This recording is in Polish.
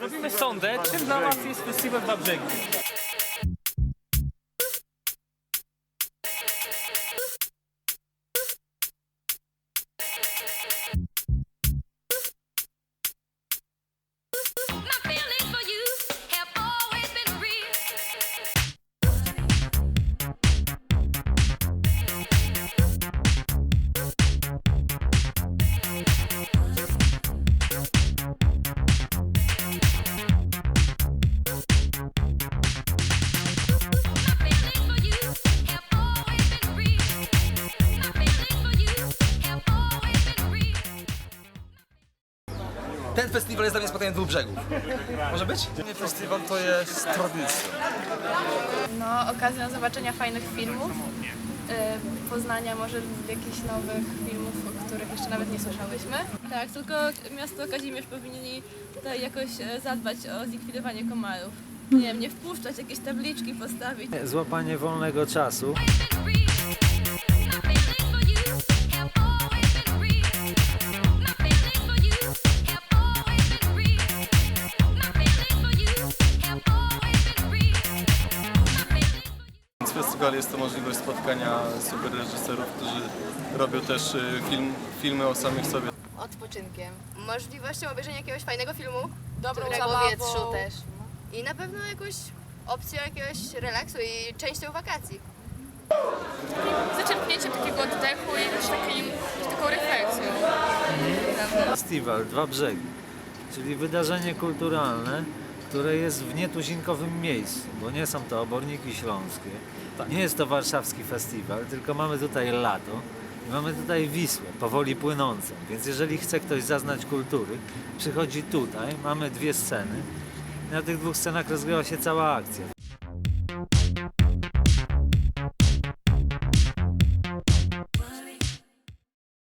Robimy sondę, czym dla Was jest festiwal Dwa Brzegi. Ten festiwal jest dla mnie spotkaniem dwóch brzegów. Może być? Festiwal to jest tradycja. No, okazja zobaczenia fajnych filmów, y, poznania może jakichś nowych filmów, o których jeszcze nawet nie słyszałyśmy. Tak, tylko miasto Kazimierz powinni tutaj jakoś e, zadbać o zlikwidowanie komarów. Nie wiem, nie wpuszczać, jakieś tabliczki postawić. Złapanie wolnego czasu. Festiwal jest to możliwość spotkania super reżyserów, którzy robią też y, film, filmy o samych sobie. odpoczynkiem, możliwością obejrzenia jakiegoś fajnego filmu, Dobrą dobrego zabawą. wietrzu też. I na pewno jakąś opcją jakiegoś relaksu i częścią wakacji. Zaczerpnięcie takiego oddechu i też takim, taką refleksją. Festiwal Dwa Brzegi, czyli wydarzenie kulturalne, które jest w nietuzinkowym miejscu, bo nie są to oborniki śląskie. Nie jest to warszawski festiwal, tylko mamy tutaj lato i mamy tutaj Wisłę, powoli płynącą. Więc jeżeli chce ktoś zaznać kultury, przychodzi tutaj, mamy dwie sceny. Na tych dwóch scenach rozgrywa się cała akcja.